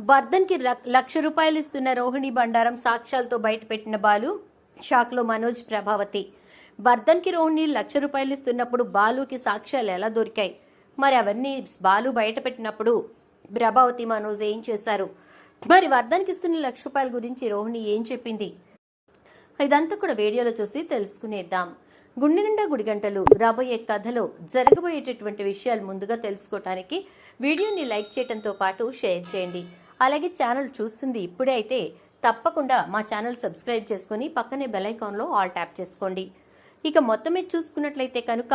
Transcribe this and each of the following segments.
వర్ధన్కి లక్ష రూపాయలు ఇస్తున్న రోహిణి బండారం సాక్ష్యాలతో బయటపెట్టిన బాలు షాక్లో మనోజ్ ప్రభావతి. వర్ధన్కి రోహిణి లక్ష రూపాయలు ఇస్తున్నప్పుడు బాలుకి సాక్ష్యాలు ఎలా దొరికాయి? మరి అవన్నీ బాలు బయటపెట్టినప్పుడు ప్రభావతి మనోజ్ ఏం చేశారు? మరి వర్ధన్కి ఇస్తున్న లక్ష రూపాయల గురించి రోహిణి ఏం చెప్పింది? ఇదంతా కూడా వీడియోలో చూసి తెలుసుకునేద్దాం. గుండె నిండా గుడిగంటలు రాబోయే కథలో జరగబోయేటటువంటి విషయాలు ముందుగా తెలుసుకోవటానికి వీడియోని లైక్ చేయడంతో పాటు షేర్ చేయండి. అలాగే ఛానల్ చూస్తుంది ఇప్పుడే అయితే తప్పకుండా మా ఛానల్ సబ్స్క్రైబ్ చేసుకొని పక్కనే బెల్ ఐకాన్లో ఆల్ ట్యాప్ చేసుకోండి. ఇక మొత్తం మీద చూసుకున్నట్లయితే కనుక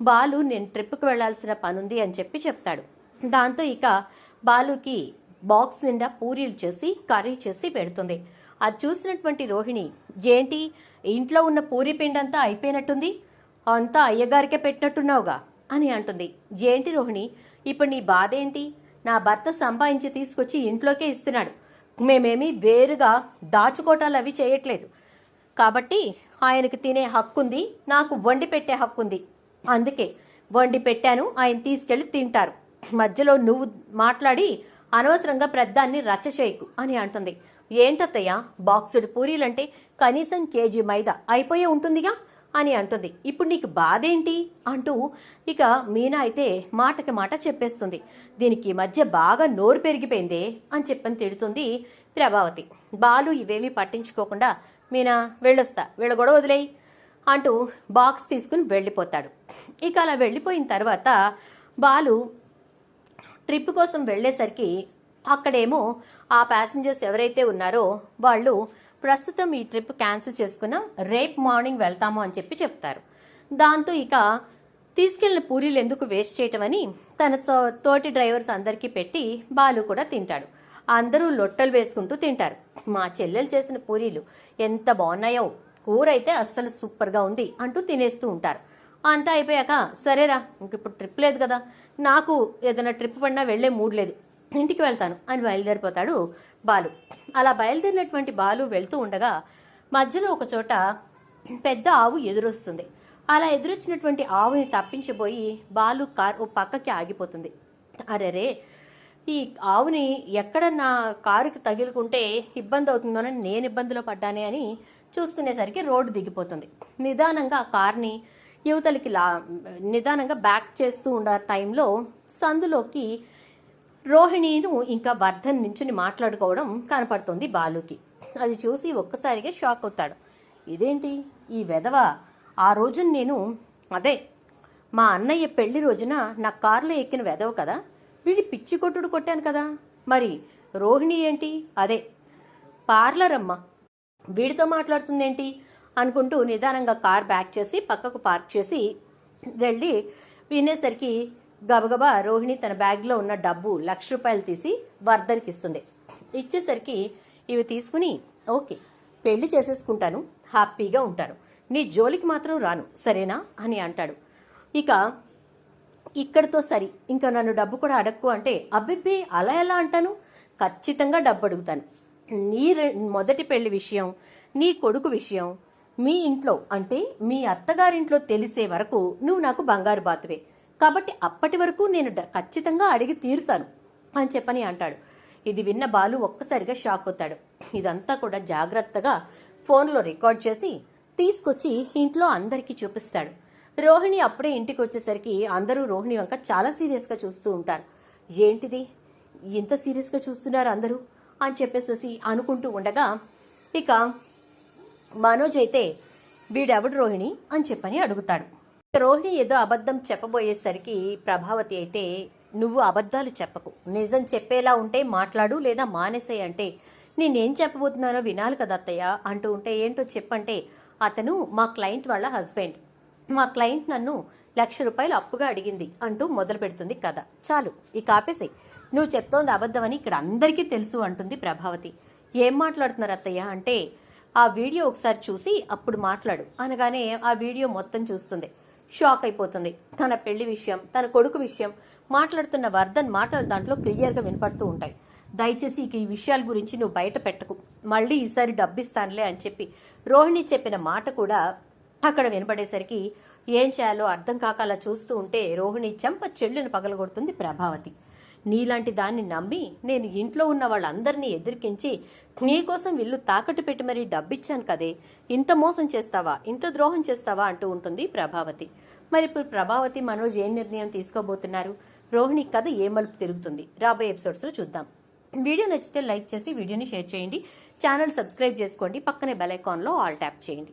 బాలు నేను ట్రిప్కి వెళ్ళాల్సిన పనుంది అని చెప్పి చెప్తాడు. దాంతో ఇక బాలుకి బాక్స్ నిండా పూరీలు చేసి కర్రీ చేసి పెడుతుంది. అది చూసినటువంటి రోహిణి ఏంటి? ఇంట్లో ఉన్న పూరి పిండంతా అయిపోయినట్టుంది? అంతా అయ్యగారికే పెట్టినట్టున్నావుగా? అని అంటుంది. ఏంటి రోహిణి? ఇప్పుడు నీ బాధ ఏంటి? నా భర్త సంపాదించి తీసుకొచ్చి ఇంట్లోకే ఇస్తున్నాడు. మేమేమీ వేరుగా దాచుకోటాలు అవి చేయట్లేదు. కాబట్టి ఆయనకు తినే హక్కుంది నాకు వండి పెట్టే హక్కుంది. అందుకే వండి పెట్టాను ఆయన తీసుకెళ్ళి తింటారు. మధ్యలో నువ్వు మాట్లాడి అనవసరంగా ప్రద్దాన్ని రచ్చ చేయకు అని అంటుంది. ఏంటత్తయ్య బాక్సుడు పూరీలంటే కనీసం కేజీ మైదా అయిపోయే ఉంటుందిగా? అని అంటుంది. ఇప్పుడు నీకు బాధ ఏంటి అంటూ ఇక మీనా అయితే మాటకి మాట చెప్పేస్తుంది. దీనికి మధ్య బాగా నోరు పెరిగిపోయిందే అని చెప్పని తిడుతుంది ప్రభావతి. బాలు ఇవేమీ పట్టించుకోకుండా మీనా వెళ్ళొస్తా వీళ్ళ గొడవ వదిలేయి అంటూ బాక్స్ తీసుకుని వెళ్ళిపోతాడు. ఇక అలా వెళ్ళిపోయిన తర్వాత బాలు ట్రిప్ కోసం వెళ్ళేసరికి అక్కడేమో ఆ ప్యాసింజర్స్ ఎవరైతే ఉన్నారో వాళ్ళు ప్రస్తుతం ఈ ట్రిప్ క్యాన్సిల్ చేసుకున్నాం రేపు మార్నింగ్ వెళ్తాము అని చెప్పి చెప్తారు. దాంతో ఇక తీసుకెళ్ళిన పూరీలు ఎందుకు వేస్ట్ చేయటం అని తన తో- తోటి డ్రైవర్స్ అందరికీ పెట్టి బాలు కూడా తింటాడు. అందరూ లొట్టలు వేసుకుంటూ తింటారు. మా చెల్లెలు చేసిన పూరీలు ఎంత బాగున్నాయో కూర అయితే అస్సలు సూపర్గా ఉంది అంటూ తినేస్తూ ఉంటారు. అంతా అయిపోయాక సరేరా ఇంక ఇప్పుడు ట్రిప్ లేదు కదా నాకు ఏదైనా ట్రిప్ పడినా వెళ్ళే మూడ్ లేదు ఇంటికి వెళ్తాను అని బయలుదేరిపోతాడు బాలు. అలా బయలుదేరినటువంటి బాలు వెళ్తూ ఉండగా మధ్యలో ఒక చోట పెద్ద ఆవు ఎదురొస్తుంది. అలా ఎదురొచ్చినటువంటి ఆవుని తప్పించబోయి బాలు కార్ ఓ పక్కకి ఆగిపోతుంది. అరెరే ఈ ఆవుని ఎక్కడ నా కారుకి తగిలుకుంటే ఇబ్బంది అవుతుందోనని నేను ఇబ్బందిలో పడ్డానే అని చూసుకునేసరికి రోడ్డు దిగిపోతుంది. నిదానంగా ఆ కార్ని యువతలకి లా నిదానంగా బ్యాక్ చేస్తూ ఉన్న టైంలో సందులోకి రోహిణిను ఇంకా వర్ధన్ నించుని మాట్లాడుకోవడం కనపడుతుంది బాలుకి. అది చూసి ఒక్కసారిగా షాక్ అవుతాడు ఇదేంటి? ఈ వెధవ? ఆ రోజు నేను అదే మా అన్నయ్య పెళ్ళి రోజున నా కారులో ఎక్కిన వెధవ కదా? వీడి పిచ్చి కొట్టుడు కొట్టాను కదా. మరి రోహిణి ఏంటి? అదే పార్లర్ అమ్మ. వీడితో మాట్లాడుతుందేంటి? అనుకుంటూ నిదానంగా కార్ బ్యాక్ చేసి పక్కకు పార్క్ చేసి వెళ్ళి వినేసరికి గబగబా రోహిణి తన బ్యాగ్లో ఉన్న డబ్బు లక్ష రూపాయలు తీసి వర్ధన్కి ఇస్తుంది. ఇచ్చేసరికి ఇవి తీసుకుని ఓకే పెళ్ళి చేసేసుకుంటాను హ్యాపీగా ఉంటాను. నీ జోలికి మాత్రం రాను సరేనా? అని అంటాడు. ఇక ఇక్కడితో సరి ఇంకా నన్ను డబ్బు కూడా అడక్కు అంటే అబ్బిబ్బి అలా ఎలా అంటాను? ఖచ్చితంగా డబ్బు అడుగుతాను. నీ రె- మొదటి పెళ్ళి విషయం నీ కొడుకు విషయం మీ ఇంట్లో అంటే మీ అత్తగారింట్లో తెలిసే వరకు నువ్వు నాకు బంగారు బాతువే. కాబట్టి అప్పటి వరకు నేను ఖచ్చితంగా అడిగి తీరుతాను అని చెప్పని అంటాడు. ఇది విన్న బాలు ఒక్కసారిగా షాక్ అవుతాడు. ఇదంతా కూడా జాగ్రత్తగా ఫోన్లో రికార్డ్ చేసి తీసుకొచ్చి ఇంట్లో అందరికీ చూపిస్తాడు. రోహిణి అప్పుడే ఇంటికి వచ్చేసరికి అందరూ రోహిణి వంక చాలా సీరియస్గా చూస్తూ ఉంటారు. ఏంటిది? ఇంత సీరియస్గా చూస్తున్నారు అందరూ? అని చెప్పేసి అనుకుంటూ ఉండగా ఇక మనోజ్ అయితే వీడెవడు రోహిణి? అని చెప్పని అడుగుతాడు. రోహిణి ఏదో అబద్ధం చెప్పబోయేసరికి ప్రభావతి అయితే నువ్వు అబద్ధాలు చెప్పకు. నిజం చెప్పేలా ఉంటే మాట్లాడు లేదా మానేసేయ్ అంటే నేనేం చెప్పబోతున్నానో వినాలి కదా అత్తయ్య అంటూ ఉంటే ఏంటో చెప్పంటే అతను మా క్లయింట్ వాళ్ళ హస్బెండ్. మా క్లయింట్ నన్ను లక్ష రూపాయలు అప్పుగా అడిగింది అంటూ మొదలు పెడుతుంది కథ. చాలు ఇక ఆపేసాయి. నువ్వు చెప్తోంది అబద్ధమని ఇక్కడ అందరికీ తెలుసు అంటుంది ప్రభావతి. ఏం మాట్లాడుతున్నారు అత్తయ్య? అంటే ఆ వీడియో ఒకసారి చూసి అప్పుడు మాట్లాడు అనగానే ఆ వీడియో మొత్తం చూస్తుంది. షాక్ అయిపోతుంది. తన పెళ్ళి విషయం తన కొడుకు విషయం మాట్లాడుతున్న వర్ధన్ మాటలు దాంట్లో క్లియర్గా వినపడుతూ ఉంటాయి. దయచేసి ఈ విషయాల గురించి నువ్వు బయట పెట్టకు. మళ్ళీ ఈసారి డబ్బిస్తానులే అని చెప్పి రోహిణి చెప్పిన మాట కూడా అక్కడ వినపడేసరికి ఏం చేయాలో అర్థం కాక అలా చూస్తూ ఉంటే రోహిణి చెంప చెల్లును పగలగొడుతుంది ప్రభావతి. నీలాంటి దాన్ని నమ్మి నేను ఇంట్లో ఉన్న వాళ్ళందరినీ ఎదిరికించి నీకోసం ఇల్లు తాకట్టు పెట్టి మరీ డబ్బిచ్చాను కదే. ఇంత మోసం చేస్తావా? ఇంత ద్రోహం చేస్తావా? అంటూ ఉంటుంది ప్రభావతి. మరి ఇప్పుడు ప్రభావతి మనోజ్ ఏం నిర్ణయం తీసుకోబోతున్నారు? రోహిణి కథ ఏ మలుపు తిరుగుతుంది? రాబోయే ఎపిసోడ్స్లో చూద్దాం. వీడియో నచ్చితే లైక్ చేసి వీడియోని షేర్ చేయండి. ఛానల్ సబ్స్క్రైబ్ చేసుకోండి. పక్కనే బెల్ ఐకాన్లో ఆల్ ట్యాప్ చేయండి.